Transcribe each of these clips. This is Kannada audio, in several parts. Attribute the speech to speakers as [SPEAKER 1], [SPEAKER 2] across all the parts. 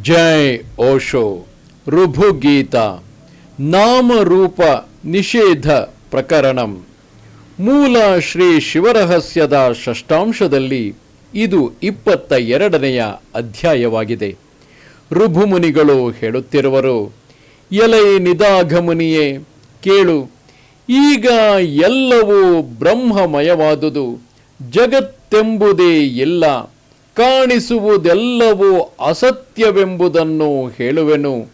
[SPEAKER 1] ಜೈ ಓಶೋ. ಋಭುಗೀತ. ನಾಮರೂಪ ನಿಷೇಧ ಪ್ರಕರಣಂ. ಮೂಲ ಶ್ರೀ ಶಿವರಹಸ್ಯದ ಷಷ್ಟಾಂಶದಲ್ಲಿ ಇದು ಇಪ್ಪತ್ತ ಎರಡನೆಯ ಅಧ್ಯಾಯವಾಗಿದೆ. ಋಭುಮುನಿಗಳು ಹೇಳುತ್ತಿರುವರು, ಎಲೆ ನಿದಾಘಮುನಿಯೇ, ಕೇಳು, ಈಗ ಎಲ್ಲವೂ ಬ್ರಹ್ಮಮಯವಾದುದು, ಜಗತ್ತೆಂಬುದೇ ಇಲ್ಲ. ಕಾಣಿಸುವುದೆಲ್ಲವೂ ಅಸತ್ಯವೆಂಬುದನ್ನು ಹೇಳುವೆನು.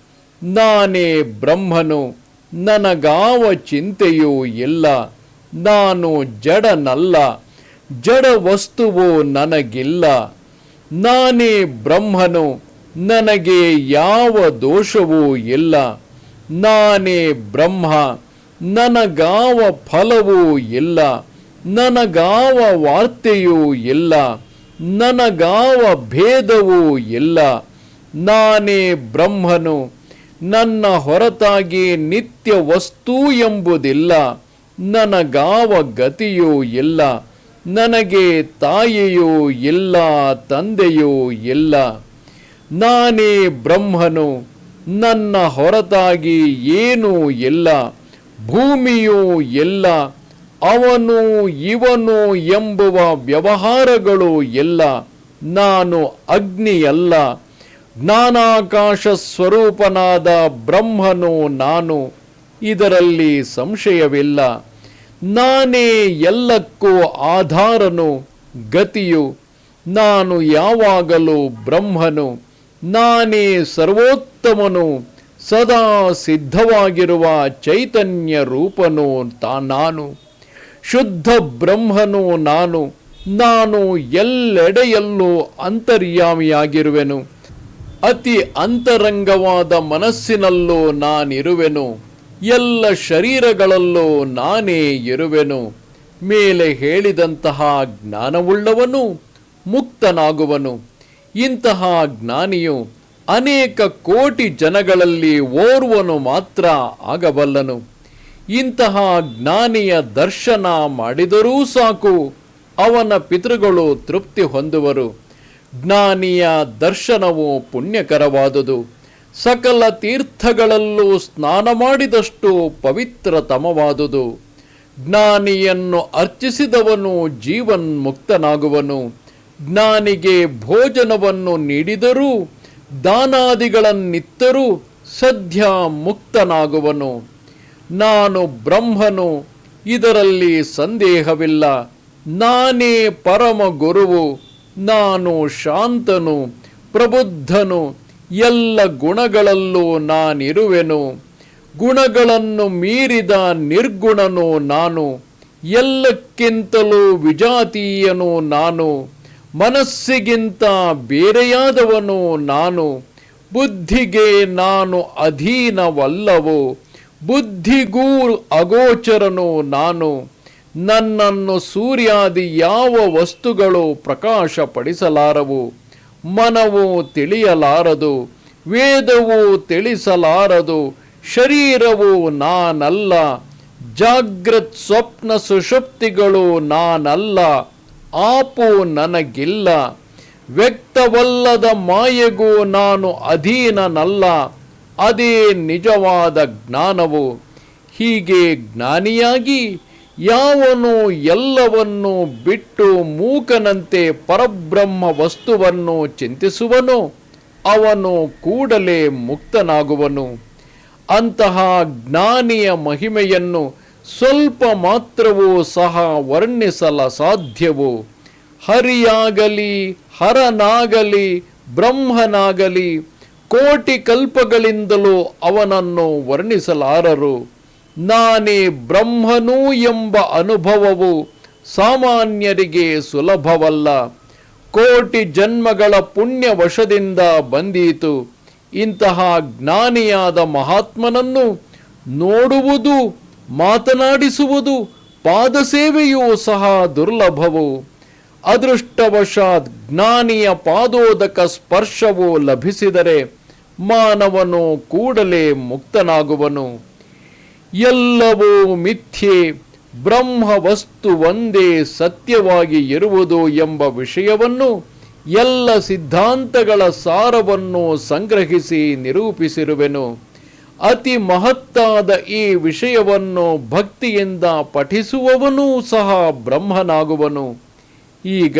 [SPEAKER 1] ನಾನೇ ಬ್ರಹ್ಮನು, ನನಗಾವ ಚಿಂತೆಯೂ ಇಲ್ಲ. ನಾನು ಜಡನಲ್ಲ, ಜಡ ವಸ್ತುವು ನನಗಿಲ್ಲ. ನಾನೇ ಬ್ರಹ್ಮನು, ನನಗೆ ಯಾವ ದೋಷವೂ ಇಲ್ಲ. ನಾನೇ ಬ್ರಹ್ಮ, ನನಗಾವ ಫಲವೂ ಇಲ್ಲ. ನನಗಾವ ವಾರ್ತೆಯೂ ಇಲ್ಲ. ನನಗಾವ ಭೇದವೂ ಇಲ್ಲ. ನಾನೇ ಬ್ರಹ್ಮನು. ನನ್ನ ಹೊರತಾಗಿ ನಿತ್ಯ ವಸ್ತು ಎಂಬುದಿಲ್ಲ. ನನಗಾವ ಗತಿಯೂ ಇಲ್ಲ. ನನಗೆ ತಾಯಿಯೂ ಇಲ್ಲ, ತಂದೆಯೂ ಇಲ್ಲ. ನಾನೇ ಬ್ರಹ್ಮನು. ನನ್ನ ಹೊರತಾಗಿ ಏನೂ ಇಲ್ಲ. ಭೂಮಿಯೂ ಇಲ್ಲ. ಅವನು ಇವನು ಎಂಬುವ ವ್ಯವಹಾರಗಳು ಎಲ್ಲ ನಾನು ಅಗ್ನಿಯಲ್ಲ. ಜ್ಞಾನಾಕಾಶ ಸ್ವರೂಪನಾದ ಬ್ರಹ್ಮನು ನಾನು, ಇದರಲ್ಲಿ ಸಂಶಯವಿಲ್ಲ. ನಾನೇ ಎಲ್ಲಕ್ಕೂ ಆಧಾರನು, ಗತಿಯು. ನಾನು ಯಾವಾಗಲೂ ಬ್ರಹ್ಮನು, ನಾನೇ ಸರ್ವೋತ್ತಮನು, ಸದಾ ಸಿದ್ಧವಾಗಿರುವ ಚೈತನ್ಯ ರೂಪನು ತಾ, ನಾನು. ಶುದ್ಧ ಬ್ರಹ್ಮನು ನಾನು ನಾನು ಎಲ್ಲೆಡೆಯಲ್ಲೂ ಅಂತರ್ಯಾಮಿಯಾಗಿರುವೆನು. ಅತಿ ಅಂತರಂಗವಾದ ಮನಸ್ಸಿನಲ್ಲೂ ನಾನಿರುವೆನು. ಎಲ್ಲ ಶರೀರಗಳಲ್ಲೂ ನಾನೇ ಇರುವೆನು. ಮೇಲೆ ಹೇಳಿದಂತಹ ಜ್ಞಾನವುಳ್ಳವನು ಮುಕ್ತನಾಗುವನು. ಇಂತಹ ಜ್ಞಾನಿಯು ಅನೇಕ ಕೋಟಿ ಜನಗಳಲ್ಲಿ ಓರ್ವನು ಮಾತ್ರ ಆಗಬಲ್ಲನು. ಇಂತಹ ಜ್ಞಾನಿಯ ದರ್ಶನ ಮಾಡಿದರೂ ಸಾಕು, ಅವನ ಪಿತೃಗಳು ತೃಪ್ತಿ ಹೊಂದುವರು. ಜ್ಞಾನಿಯ ದರ್ಶನವು ಪುಣ್ಯಕರವಾದುದು. ಸಕಲ ತೀರ್ಥಗಳಲ್ಲೂ ಸ್ನಾನ ಮಾಡಿದಷ್ಟು ಪವಿತ್ರತಮವಾದುದು. ಜ್ಞಾನಿಯನ್ನು ಅರ್ಚಿಸಿದವನು ಜೀವನ್ಮುಕ್ತನಾಗುವನು. ಜ್ಞಾನಿಗೆ ಭೋಜನವನ್ನು ನೀಡಿದರೂ, ದಾನಾದಿಗಳನ್ನಿತ್ತರೂ ಸದ್ಯ ಮುಕ್ತನಾಗುವನು. ನಾನು ಬ್ರಹ್ಮನು, ಇದರಲ್ಲಿ ಸಂದೇಹವಿಲ್ಲ. ನಾನೇ ಪರಮ ಗುರುವು, ನಾನು ಶಾಂತನು, ಪ್ರಬುದ್ಧನು, ಎಲ್ಲ ಗುಣಗಳಲ್ಲೂ ನಾನಿರುವೆನು. ಗುಣಗಳನ್ನು ಮೀರಿದ ನಿರ್ಗುಣನು ನಾನು, ಎಲ್ಲಕ್ಕಿಂತಲೂ ವಿಜಾತೀಯನು ನಾನು, ಮನಸ್ಸಿಗಿಂತ ಬೇರೆಯಾದವನು ನಾನು, ಬುದ್ಧಿಗೆ ನಾನು ಅಧೀನವಲ್ಲವು ಬುದ್ಧಿಗೂ ಅಗೋಚರನು ನಾನು. ನನ್ನನ್ನು ಸೂರ್ಯಾದಿ ಯಾವ ವಸ್ತುಗಳು ಪ್ರಕಾಶಪಡಿಸಲಾರವು? ಮನವು ತಿಳಿಯಲಾರದು, ವೇದವು ತಿಳಿಸಲಾರದು, ಶರೀರವು ನಾನಲ್ಲ ಜಾಗೃತ್ ಸ್ವಪ್ನ ಸುಷುಪ್ತಿಗಳು ನಾನಲ್ಲ, ಆಪು ನನಗಿಲ್ಲ, ವ್ಯಕ್ತವಲ್ಲದ ಮಾಯೆಗೂ ನಾನು ಅಧೀನನಲ್ಲ ಅದೇ ನಿಜವಾದ ಜ್ಞಾನವು ಹೀಗೆ ಜ್ಞಾನಿಯಾಗಿ ಯಾವನು ಎಲ್ಲವನ್ನು ಬಿಟ್ಟು ಮೂಕನಂತೆ ಪರಬ್ರಹ್ಮ ವಸ್ತುವನ್ನು ಚಿಂತಿಸುವನೋ ಅವನು ಕೂಡಲೇ ಮುಕ್ತನಾಗುವನು. ಅಂತಹ ಜ್ಞಾನಿಯ ಮಹಿಮೆಯನ್ನು ಸ್ವಲ್ಪ ಮಾತ್ರವೂ ಸಹ ವರ್ಣಿಸಲ ಸಾಧ್ಯವು? ಹರಿಯಾಗಲಿ, ಹರನಾಗಲಿ, ಬ್ರಹ್ಮನಾಗಲಿ ಕೋಟಿ ಕಲ್ಪಗಳಿಂದಲೂ ಅವನನ್ನು ವರ್ಣಿಸಲಾರರು. ನಾನೇ ಬ್ರಹ್ಮನು ಎಂಬ ಅನುಭವವು ಸಾಮಾನ್ಯರಿಗೆ ಸುಲಭವಲ್ಲ. ಕೋಟಿ ಜನ್ಮಗಳ ಪುಣ್ಯ ವಶದಿಂದ ಬಂದೀತು. ಇಂತಹ ಜ್ಞಾನಿಯಾದ ಮಹಾತ್ಮನನ್ನು ನೋಡುವುದು, ಮಾತನಾಡಿಸುವುದು, ಪಾದಸೇವೆಯೂ ಸಹ ದುರ್ಲಭವು. ಅದೃಷ್ಟವಶಾತ್ ಜ್ಞಾನಿಯ ಪಾದೋದಕ ಸ್ಪರ್ಶವು ಲಭಿಸಿದರೆ ಮಾನವನು ಕೂಡಲೇ ಮುಕ್ತನಾಗುವನು. ಎಲ್ಲವೂ ಮಿಥ್ಯೆ ಬ್ರಹ್ಮ ವಸ್ತು ಒಂದೇ ಸತ್ಯವಾಗಿ ಇರುವುದು ಎಂಬ ವಿಷಯವನ್ನು ಎಲ್ಲ ಸಿದ್ಧಾಂತಗಳ ಸಾರವನ್ನು ಸಂಗ್ರಹಿಸಿ ನಿರೂಪಿಸಿರುವೆನು. ಅತಿ ಮಹತ್ತಾದ ಈ ವಿಷಯವನ್ನು ಭಕ್ತಿಯಿಂದ ಪಠಿಸುವವನೂ ಸಹ ಬ್ರಹ್ಮನಾಗುವನು. ಈಗ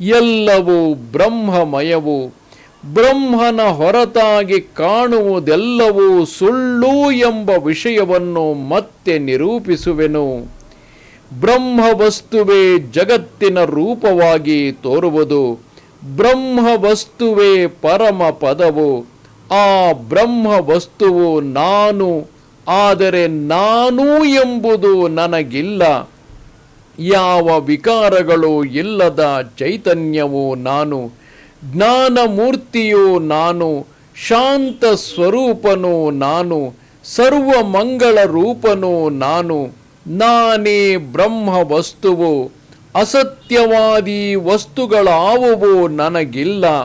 [SPEAKER 1] ಎಲ್ಲವೂ ಬ್ರಹ್ಮಮಯವು ಬ್ರಹ್ಮನ ಹೊರತಾಗಿ ಕಾಣುವುದೆಲ್ಲವೂ ಸುಳ್ಳು ಎಂಬ ವಿಷಯವನ್ನು ಮತ್ತೆ ನಿರೂಪಿಸುವೆನು. ಬ್ರಹ್ಮ ವಸ್ತುವೇ ಜಗತ್ತಿನ ರೂಪವಾಗಿ ತೋರುವುದು. ಬ್ರಹ್ಮ ವಸ್ತುವೇ ಪರಮ ಪದವು. ಆ ಬ್ರಹ್ಮ ವಸ್ತುವು ನಾನು, ಆದರೆ ನಾನು ಎಂಬುದು ನನಗಿಲ್ಲ. ಯಾವ ವಿಕಾರಗಳು ಇಲ್ಲದ ಚೈತನ್ಯವು ನಾನು. ಜ್ಞಾನ ಮೂರ್ತಿಯು ನಾನು, ಶಾಂತ ಸ್ವರೂಪನು ನಾನು, ಸರ್ವ ಮಂಗಳ ರೂಪನು ನಾನು, ನಾನೇ ಬ್ರಹ್ಮ ವಸ್ತುವು ಅಸತ್ಯವಾದಿ ವಸ್ತುಗಳಾವುವು ನನಗಿಲ್ಲ,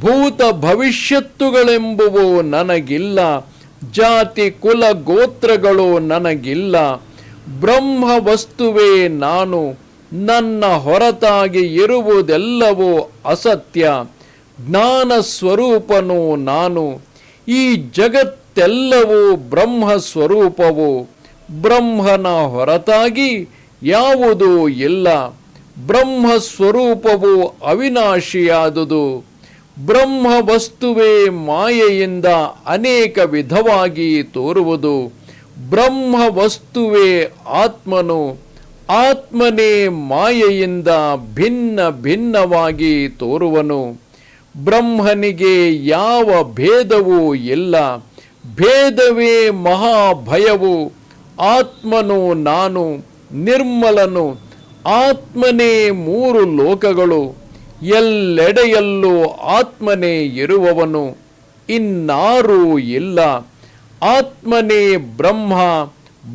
[SPEAKER 1] ಭೂತ ಭವಿಷ್ಯತ್ತುಗಳೆಂಬುವು ನನಗಿಲ್ಲ, ಜಾತಿ ಕುಲ ಗೋತ್ರಗಳು ನನಗಿಲ್ಲ ಬ್ರಹ್ಮ ವಸ್ತುವೇ ನಾನು ನನ್ನ ಹೊರತಾಗಿ ಇರುವುದೆಲ್ಲವೂ ಅಸತ್ಯ. ಜ್ಞಾನ ಸ್ವರೂಪನು ನಾನು. ಈ ಜಗತ್ತೆಲ್ಲವೂ ಬ್ರಹ್ಮ ಸ್ವರೂಪವು. ಬ್ರಹ್ಮನ ಹೊರತಾಗಿ ಯಾವುದೂ ಇಲ್ಲ. ಬ್ರಹ್ಮ ಸ್ವರೂಪವು ಅವಿನಾಶಿಯಾದುದು. ಬ್ರಹ್ಮ ವಸ್ತುವೇ ಮಾಯೆಯಿಂದ ಅನೇಕ ವಿಧವಾಗಿ ತೋರುವುದು. ಬ್ರಹ್ಮ ವಸ್ತುವೇ ಆತ್ಮನು. ಆತ್ಮನೇ ಮಾಯೆಯಿಂದ ಭಿನ್ನ ಭಿನ್ನವಾಗಿ ತೋರುವನು. ಬ್ರಹ್ಮನಿಗೆ ಯಾವ ಭೇದವೂ ಇಲ್ಲ. ಭೇದವೇ ಮಹಾಭಯವು. ಆತ್ಮನು ನಾನು, ನಿರ್ಮಲನು. ಆತ್ಮನೇ ಮೂರು ಲೋಕಗಳು. ಎಲ್ಲೆಡೆಯಲ್ಲೂ ಆತ್ಮನೇ ಇರುವವನು. ಇನ್ನಾರೂ ಇಲ್ಲ. ಆತ್ಮನೇ ಬ್ರಹ್ಮ.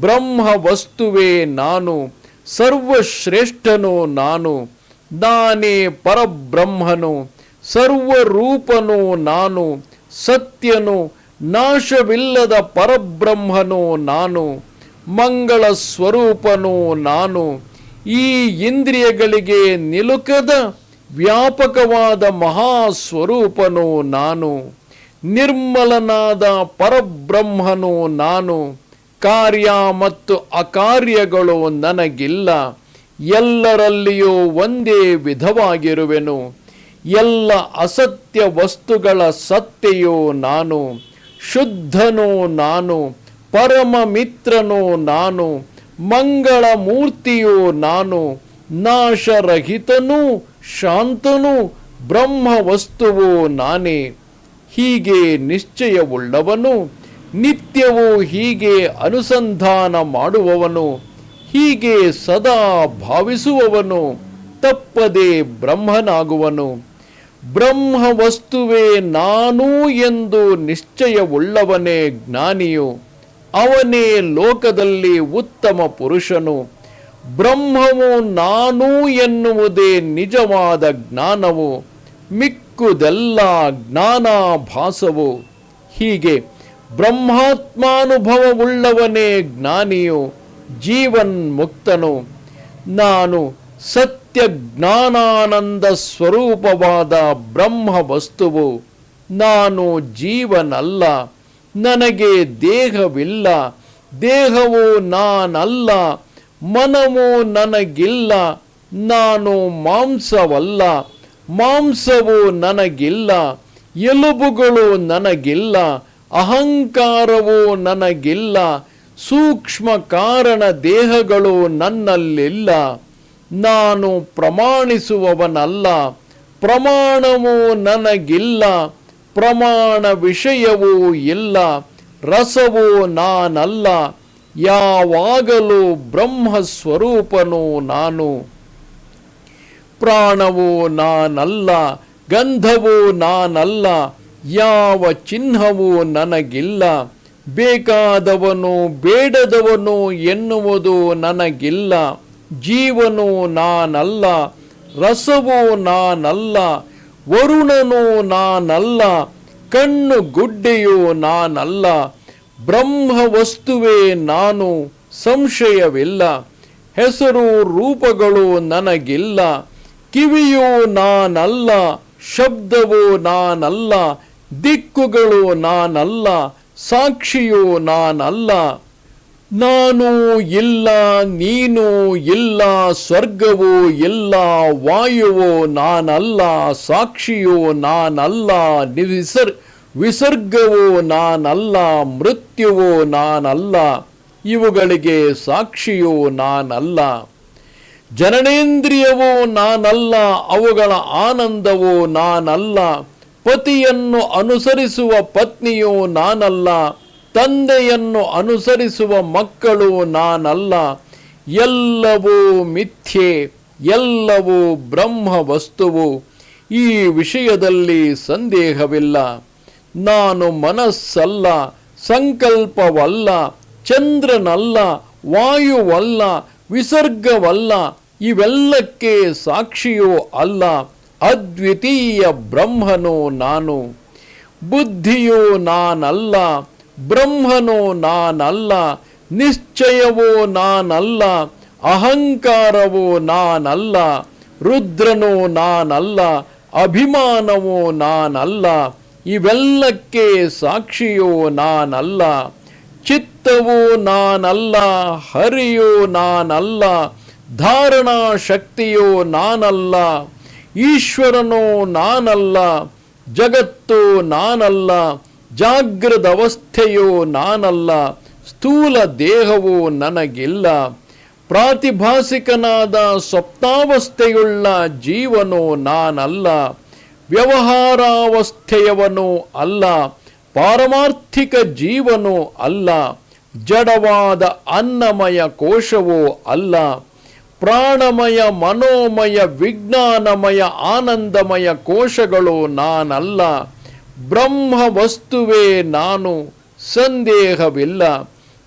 [SPEAKER 1] ಬ್ರಹ್ಮ ವಸ್ತುವೇ ನಾನು. ಸರ್ವಶ್ರೇಷ್ಠನು ನಾನು, ನಾನೇ ಪರಬ್ರಹ್ಮನು, ಸರ್ವರೂಪನು ನಾನು, ಸತ್ಯನು, ನಾಶವಿಲ್ಲದ ಪರಬ್ರಹ್ಮನು ನಾನು, ಮಂಗಳ ಸ್ವರೂಪನು ನಾನು, ಈ ಇಂದ್ರಿಯಗಳಿಗೆ ನಿಲುಕದ ವ್ಯಾಪಕವಾದ ಮಹಾಸ್ವರೂಪನು ನಾನು, ನಿರ್ಮಲನಾದ ಪರಬ್ರಹ್ಮನು ನಾನು ಕಾರ್ಯ ಮತ್ತು ಅಕಾರ್ಯಗಳು ನನಗಿಲ್ಲ. ಎಲ್ಲರಲ್ಲಿಯೂ ಒಂದೇ ವಿಧವಾಗಿರುವೆನು. ಎಲ್ಲ ಅಸತ್ಯ ವಸ್ತುಗಳ ಸತ್ಯೆಯೋ ನಾನು. ಶುದ್ಧನೋ ನಾನು. ಪರಮ ಮಿತ್ರನೋ ನಾನು. ಮಂಗಳ ಮೂರ್ತಿಯೋ ನಾನು. ನಾಶರಹಿತನೂ, ಶಾಂತನು ಬ್ರಹ್ಮ ವಸ್ತುವೋ ನಾನೇ. ಹೀಗೆ ನಿಶ್ಚಯವುಳ್ಳವನು. ನಿತ್ಯವೂ ಹೀಗೆ ಅನುಸಂಧಾನ ಮಾಡುವವನು, ಹೀಗೆ ಸದಾ ಭಾವಿಸುವವನು, ತಪ್ಪದೆ ಬ್ರಹ್ಮನಾಗುವನು. ಬ್ರಹ್ಮ ವಸ್ತುವೇ ನಾನು ಎಂದು ನಿಶ್ಚಯವುಳ್ಳವನೇ ಜ್ಞಾನಿಯು, ಅವನೇ ಲೋಕದಲ್ಲಿ ಉತ್ತಮ ಪುರುಷನು. ಬ್ರಹ್ಮವು ನಾನು ಎನ್ನುವುದೇ ನಿಜವಾದ ಜ್ಞಾನವು, ಮಿಕ್ಕುದೆಲ್ಲ ಜ್ಞಾನಾಭಾಸವು. ಹೀಗೆ ಬ್ರಹ್ಮಾತ್ಮಾನುಭವವುಳ್ಳವನೇ ಜ್ಞಾನಿಯು, ಜೀವನ್ ಮುಕ್ತನು. ನಾನು ಸತ್ಯ ಜ್ಞಾನಾನಂದ ಸ್ವರೂಪವಾದ ಬ್ರಹ್ಮ ವಸ್ತುವು ನಾನು ಜೀವನಲ್ಲ, ನನಗೆ ದೇಹವಿಲ್ಲ. ದೇಹವು ನಾನಲ್ಲ, ಮನವು ನನಗಿಲ್ಲ. ನಾನು ಮಾಂಸವಲ್ಲ, ಮಾಂಸವು ನನಗಿಲ್ಲ. ಎಲುಬುಗಳು ನನಗಿಲ್ಲ. ಅಹಂಕಾರವು ನನಗಿಲ್ಲ, ಸೂಕ್ಷ್ಮ ಕಾರಣ ದೇಹಗಳು ನನ್ನಲ್ಲಿಲ್ಲ. ನಾನು ಪ್ರಮಾಣಿಸುವವನಲ್ಲ, ಪ್ರಮಾಣವು ನನಗಿಲ್ಲ, ಪ್ರಮಾಣ ವಿಷಯವೂ ಇಲ್ಲ, ರಸವೋ ನಾನಲ್ಲ, ಯಾವಾಗಲೂ ಬ್ರಹ್ಮ ಸ್ವರೂಪನು ನಾನು. ಪ್ರಾಣವು ನಾನಲ್ಲ, ಗಂಧವೋ ನಾನಲ್ಲ ಯಾವ ಚಿಹ್ನವೂ ನನಗಿಲ್ಲ. ಬೇಕಾದವನು ಬೇಡದವನು ಎನ್ನುವುದು ನನಗಿಲ್ಲ. ಜೀವನು ನಾನಲ್ಲ, ರಸವು ನಾನಲ್ಲ, ವರುಣನು ನಾನಲ್ಲ, ಕಣ್ಣು ಗುಡ್ಡೆಯು ನಾನಲ್ಲ, ಬ್ರಹ್ಮ ವಸ್ತುವೇ ನಾನು ಸಂಶಯವಿಲ್ಲ. ಹೆಸರು ರೂಪಗಳು ನನಗಿಲ್ಲ. ಕಿವಿಯು ನಾನಲ್ಲ, ಶಬ್ದವು ನಾನಲ್ಲ ದಿಕ್ಕುಗಳು ನಾನಲ್ಲ, ಸಾಕ್ಷಿಯು ನಾನಲ್ಲ. ನಾನು ಇಲ್ಲ, ನೀನು ಇಲ್ಲ, ಸ್ವರ್ಗವು ಇಲ್ಲ, ವಾಯುವೋ ನಾನಲ್ಲ, ಸಾಕ್ಷಿಯು ನಾನಲ್ಲ, ನಿಸರ್, ವಿಸರ್ಗವೋ ನಾನಲ್ಲ, ಮೃತ್ಯುವೋ ನಾನಲ್ಲ, ಇವುಗಳಿಗೆ ಸಾಕ್ಷಿಯು ನಾನಲ್ಲ. ಜನನೇಂದ್ರಿಯವೋ ನಾನಲ್ಲ, ಅವುಗಳ ಆನಂದವೋ ನಾನಲ್ಲ ಪತಿಯನ್ನು ಅನುಸರಿಸುವ ಪತ್ನಿಯು ನಾನಲ್ಲ, ತಂದೆಯನ್ನು ಅನುಸರಿಸುವ ಮಕ್ಕಳು ನಾನಲ್ಲ. ಎಲ್ಲವೂ ಮಿಥ್ಯೆ, ಎಲ್ಲವೂ ಬ್ರಹ್ಮ ವಸ್ತುವು ಈ ವಿಷಯದಲ್ಲಿ ಸಂದೇಹವಿಲ್ಲ. ನಾನು ಮನಸ್ಸಲ್ಲ, ಸಂಕಲ್ಪವಲ್ಲ, ಚಂದ್ರನಲ್ಲ, ವಾಯುವಲ್ಲ, ವಿಸರ್ಗವಲ್ಲ, ಇವೆಲ್ಲಕ್ಕೆ ಸಾಕ್ಷಿಯೂ ಅಲ್ಲ. ಅದ್ವಿತೀಯ ಬ್ರಹ್ಮನೋ ನಾನು, ಬುದ್ಧಿಯೋ ನಾನಲ್ಲ, ಬ್ರಹ್ಮನೋ ನಾನಲ್ಲ, ನಿಶ್ಚಯವೋ ನಾನಲ್ಲ, ಅಹಂಕಾರವೋ ನಾನಲ್ಲ, ರುದ್ರನೋ ನಾನಲ್ಲ, ಅಭಿಮಾನವೋ ನಾನಲ್ಲ, ಇವೆಲ್ಲಕ್ಕೆ ಸಾಕ್ಷಿಯೋ ನಾನಲ್ಲ, ಚಿತ್ತವೋ ನಾನಲ್ಲ, ಹರಿಯೋ ನಾನಲ್ಲ, ಧಾರಣಾ ಶಕ್ತಿಯೋ ನಾನಲ್ಲ ಈಶ್ವರನು ನಾನಲ್ಲ, ಜಗತ್ತು ನಾನಲ್ಲ ಜಾಗೃತ ಅವಸ್ಥೆಯು ನಾನಲ್ಲ, ಸ್ಥೂಲ ದೇಹವು ನನಗಿಲ್ಲ. ಪ್ರಾತಿಭಾಸಿಕನಾದ ಸ್ವಪ್ನಾವಸ್ಥೆಯುಳ್ಳ ಜೀವನು ನಾನಲ್ಲ, ವ್ಯವಹಾರಾವಸ್ಥೆಯವನು ಅಲ್ಲ, ಪಾರಮಾರ್ಥಿಕ ಜೀವನು ಅಲ್ಲ, ಜಡವಾದ ಅನ್ನಮಯ ಕೋಶವೂ ಅಲ್ಲ. ಪ್ರಾಣಮಯ, ಮನೋಮಯ, ವಿಜ್ಞಾನಮಯ, ಆನಂದಮಯ ಕೋಶಗಳು ನಾನಲ್ಲ. ಬ್ರಹ್ಮ ವಸ್ತುವೇ ನಾನು, ಸಂದೇಹವಿಲ್ಲ.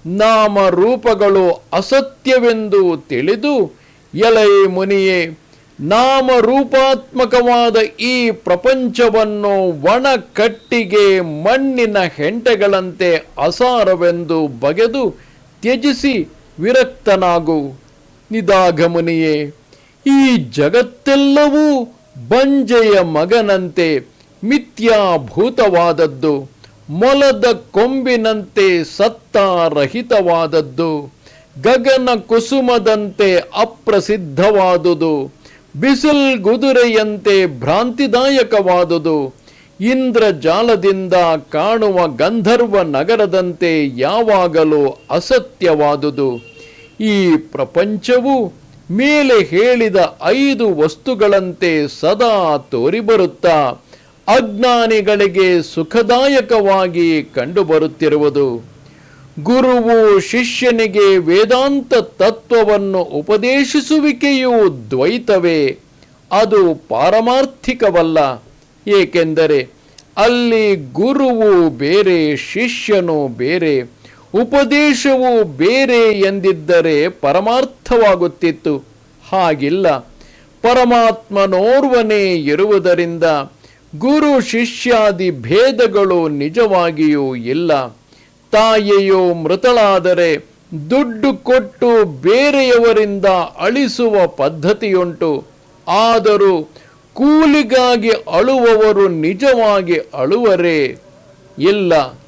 [SPEAKER 1] ನಾಮ ರೂಪಗಳು ಅಸತ್ಯವೆಂದು ತಿಳಿದು, ಎಲೈ ಮುನಿಯೇ, ನಾಮರೂಪಾತ್ಮಕವಾದ ಈ ಪ್ರಪಂಚವನ್ನು ಒಣ ಕಟ್ಟಿಗೆ ಮಣ್ಣಿನ ಹೆಂಟೆಗಳಂತೆ ಅಸಾರವೆಂದು ಬಗೆದು ತ್ಯಜಿಸಿ ವಿರಕ್ತನಾಗು. ನಿದಾಗಮನಿಯೇ ಈ ಜಗತ್ತೆಲ್ಲವೂ ಬಂಜೆಯ ಮಗನಂತೆ ಮಿಥ್ಯಾಭೂತವಾದದ್ದು, ಮೊಲದ ಕೊಂಬಿನಂತೆ ಸತ್ತಾರಹಿತವಾದದ್ದು, ಗಗನ ಕುಸುಮದಂತೆ ಅಪ್ರಸಿದ್ಧವಾದುದು, ಬಿಸಿಲ್ ಗುದುರೆಯಂತೆ ಭ್ರಾಂತಿದಾಯಕವಾದುದು, ಇಂದ್ರಜಾಲದಿಂದ ಕಾಣುವ ಗಂಧರ್ವ ನಗರದಂತೆ ಯಾವಾಗಲೂ ಅಸತ್ಯವಾದುದು. ಈ ಪ್ರಪಂಚವು ಮೇಲೆ ಹೇಳಿದ ಐದು ವಸ್ತುಗಳಂತೆ ಸದಾ ತೋರಿಬರುತ್ತಾ ಅಜ್ಞಾನಿಗಳಿಗೆ ಸುಖದಾಯಕವಾಗಿ ಕಂಡುಬರುತ್ತಿರುವುದು. ಗುರುವು ಶಿಷ್ಯನಿಗೆ ವೇದಾಂತ ತತ್ವವನ್ನು ಉಪದೇಶಿಸುವಿಕೆಯು ದ್ವೈತವೇ. ಅದು ಪಾರಮಾರ್ಥಿಕವಲ್ಲ. ಏಕೆಂದರೆ ಅಲ್ಲಿ ಗುರುವು ಬೇರೆ, ಶಿಷ್ಯನು ಬೇರೆ. ಉಪದೇಶವು ಬೇರೆ ಎಂದಿದ್ದರೆ ಪರಮಾರ್ಥವಾಗುತ್ತಿತ್ತು. ಹಾಗಿಲ್ಲ. ಪರಮಾತ್ಮನೋರ್ವನೇ ಇರುವುದರಿಂದ ಗುರು ಶಿಷ್ಯಾದಿ ಭೇದಗಳು ನಿಜವಾಗಿಯೂ ಇಲ್ಲ. ತಾಯಿಯು ಮೃತಳಾದರೆ ದುಡ್ಡು ಕೊಟ್ಟು ಬೇರೆಯವರಿಂದ ಅಳಿಸುವ ಪದ್ಧತಿಯುಂಟು. ಆದರೂ ಕೂಲಿಗಾಗಿ ಅಳುವವರು ನಿಜವಾಗಿ ಅಳುವರೇ ಇಲ್ಲ.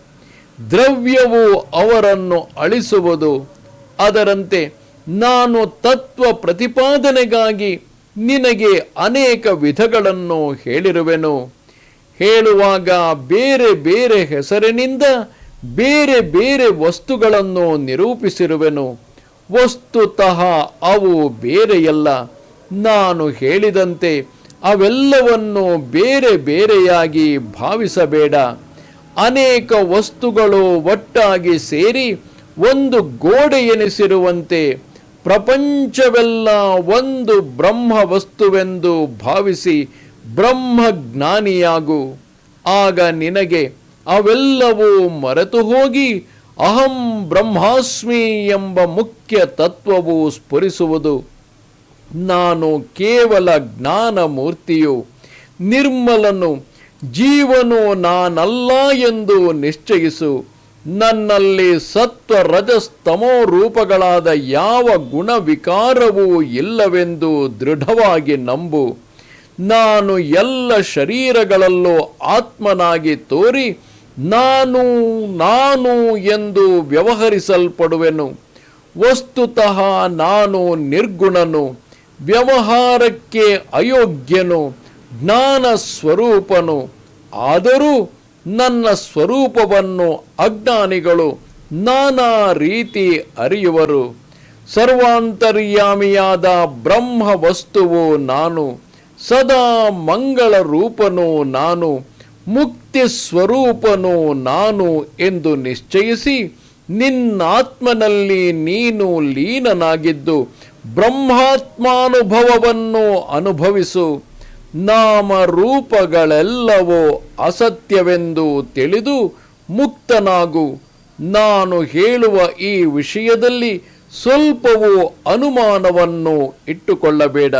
[SPEAKER 1] ದ್ರವ್ಯವು ಅವರನ್ನು ಅಳಿಸುವುದು. ಅದರಂತೆ ನಾನು ತತ್ವ ಪ್ರತಿಪಾದನೆಗಾಗಿ ನಿನಗೆ ಅನೇಕ ವಿಧಗಳನ್ನು ಹೇಳಿರುವೆನು. ಹೇಳುವಾಗ ಬೇರೆ ಬೇರೆ ಹೆಸರಿನಿಂದ ಬೇರೆ ಬೇರೆ ವಸ್ತುಗಳನ್ನು ನಿರೂಪಿಸಿರುವೆನು. ವಸ್ತುತಃ ಅವು ಬೇರೆಯಲ್ಲ. ನಾನು ಹೇಳಿದಂತೆ ಅವೆಲ್ಲವನ್ನು ಬೇರೆ ಬೇರೆಯಾಗಿ ಭಾವಿಸಬೇಡ. ಅನೇಕ ವಸ್ತುಗಳು ಒಟ್ಟಾಗಿ ಸೇರಿ ಒಂದು ಗೋಡೆ ಎನಿಸಿರುವಂತೆ ಪ್ರಪಂಚವೆಲ್ಲ ಒಂದು ಬ್ರಹ್ಮ ವಸ್ತುವೆಂದು ಭಾವಿಸಿ ಬ್ರಹ್ಮಜ್ಞಾನಿಯಾಗು. ಆಗ ನಿನಗೆ ಅವೆಲ್ಲವೂ ಮರೆತು ಹೋಗಿ ಅಹಂ ಬ್ರಹ್ಮಾಸ್ಮಿ ಎಂಬ ಮುಖ್ಯ ತತ್ವವು ಸ್ಫುರಿಸುವುದು. ನಾನು ಕೇವಲ ಜ್ಞಾನಮೂರ್ತಿಯು, ನಿರ್ಮಲನು ಜೀವನು ನಾನಲ್ಲ ಎಂದು ನಿಶ್ಚಯಿಸು. ನನ್ನಲ್ಲಿ ಸತ್ವ ರಜಸ್ತಮೋ ರೂಪಗಳಾದ ಯಾವ ಗುಣವಿಕಾರವೂ ಇಲ್ಲವೆಂದು ದೃಢವಾಗಿ ನಂಬು. ನಾನು ಎಲ್ಲ ಶರೀರಗಳಲ್ಲೂ ಆತ್ಮನಾಗಿ ತೋರಿ ನಾನು ನಾನು ಎಂದು ವ್ಯವಹರಿಸಲ್ಪಡುವೆನು. ವಸ್ತುತಃ ನಾನು ನಿರ್ಗುಣನು, ವ್ಯವಹಾರಕ್ಕೆ ಅಯೋಗ್ಯನು ಜ್ಞಾನ ಸ್ವರೂಪನು, ಆದರೂ ನನ್ನ ಸ್ವರೂಪವನ್ನು ಅಜ್ಞಾನಿಗಳು ನಾನಾ ರೀತಿ ಅರಿಯುವರು. ಸರ್ವಾಂತರ್ಯಾಮಿಯಾದ ಬ್ರಹ್ಮ ವಸ್ತುವು ನಾನು, ಸದಾ ಮಂಗಳ ರೂಪನು ನಾನು, ಮುಕ್ತಿ ಸ್ವರೂಪನು ನಾನು ಎಂದು ನಿಶ್ಚಯಿಸಿ ನಿನ್ನಾತ್ಮನಲ್ಲಿ ನೀನು ಲೀನನಾಗಿದ್ದು ಬ್ರಹ್ಮಾತ್ಮಾನುಭವವನ್ನು ಅನುಭವಿಸು. ನಾಮ ರೂಪಗಳೆಲ್ಲವೂ ಅಸತ್ಯವೆಂದು ತಿಳಿದು ಮುಕ್ತನಾಗು. ನಾನು ಹೇಳುವ ಈ ವಿಷಯದಲ್ಲಿ ಸ್ವಲ್ಪವೂ ಅನುಮಾನವನ್ನು ಇಟ್ಟುಕೊಳ್ಳಬೇಡ.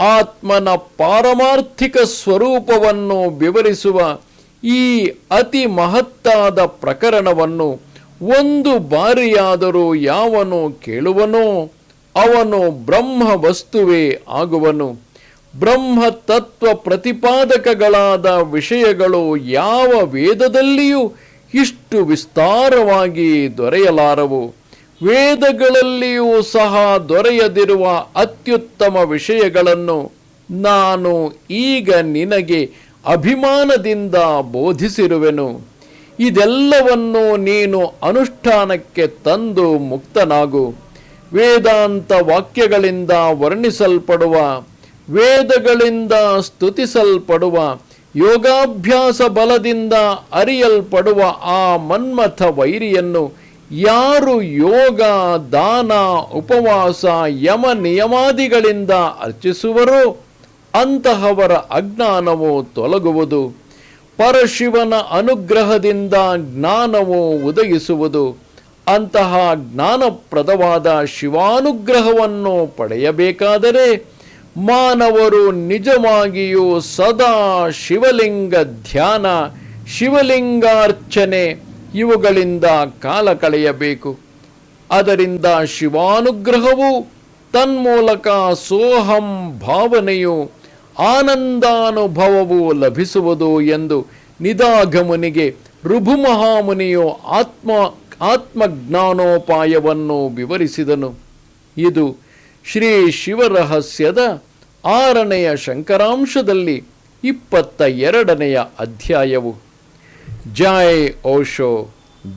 [SPEAKER 1] ಆತ್ಮನ ಪಾರಮಾರ್ಥಿಕ ಸ್ವರೂಪವನ್ನು ವಿವರಿಸುವ ಈ ಅತಿ ಮಹತ್ತಾದ ಪ್ರಕರಣವನ್ನು ಒಂದು ಬಾರಿಯಾದರೂ ಯಾವನು ಕೇಳುವನೋ, ಅವನು ಬ್ರಹ್ಮ ವಸ್ತುವೇ ಆಗುವನು. ಬ್ರಹ್ಮ ತತ್ವ ಪ್ರತಿಪಾದಕಗಳಾದ ವಿಷಯಗಳು ಯಾವ ವೇದದಲ್ಲಿಯೂ ಇಷ್ಟು ವಿಸ್ತಾರವಾಗಿ ದೊರೆಯಲಾರವು. ವೇದಗಳಲ್ಲಿಯೂ ಸಹ ದೊರೆಯದಿರುವ ಅತ್ಯುತ್ತಮ ವಿಷಯಗಳನ್ನು ನಾನು ಈಗ ನಿನಗೆ ಅಭಿಮಾನದಿಂದ ಬೋಧಿಸಿರುವೆನು. ಇದೆಲ್ಲವನ್ನು ನೀನು ಅನುಷ್ಠಾನಕ್ಕೆ ತಂದು ಮುಕ್ತನಾಗು. ವೇದಾಂತ ವಾಕ್ಯಗಳಿಂದ ವರ್ಣಿಸಲ್ಪಡುವ ವೇದಗಳಿಂದ ಸ್ತುತಿಸಲ್ಪಡುವ, ಯೋಗಾಭ್ಯಾಸ ಬಲದಿಂದ ಅರಿಯಲ್ಪಡುವ ಆ ಮನ್ಮಥ ವೈರಿಯನ್ನು ಯಾರು ಯೋಗ, ದಾನ, ಉಪವಾಸ, ಯಮ ನಿಯಮಾದಿಗಳಿಂದ ಅರ್ಚಿಸುವರೋ ಅಂತಹವರ ಅಜ್ಞಾನವು ತೊಲಗುವುದು. ಪರಶಿವನ ಅನುಗ್ರಹದಿಂದ ಜ್ಞಾನವು ಉದಯಿಸುವುದು. ಅಂತಹ ಜ್ಞಾನಪ್ರದವಾದ ಶಿವಾನುಗ್ರಹವನ್ನು ಪಡೆಯಬೇಕಾದರೆ ಮಾನವರು ನಿಜವಾಗಿಯೂ ಸದಾ ಶಿವಲಿಂಗ ಧ್ಯಾನ, ಶಿವಲಿಂಗಾರ್ಚನೆ ಇವುಗಳಿಂದ ಕಾಲ ಕಳೆಯಬೇಕು. ಅದರಿಂದ ಶಿವಾನುಗ್ರಹವು, ತನ್ಮೂಲಕ ಸೋಹಂ ಭಾವನೆಯು, ಆನಂದಾನುಭವವು ಲಭಿಸುವುದು ಎಂದು ನಿದಾಗಮುನಿಗೆ ಋಭುಮಹಾಮುನಿಯು ಆತ್ಮ, ಆತ್ಮಜ್ಞಾನೋಪಾಯವನ್ನು ವಿವರಿಸಿದನು. ಇದು ಶ್ರೀ ಶಿವರಹಸ್ಯದ ಆರನೆಯ ಶಂಕರಾಂಶದಲ್ಲಿ ಇಪ್ಪತ್ತ ಎರಡನೆಯ ಅಧ್ಯಾಯವು. ಜೈ ಓಶೋ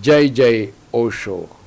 [SPEAKER 1] ಜೈ ಜೈ ಓಶೋ.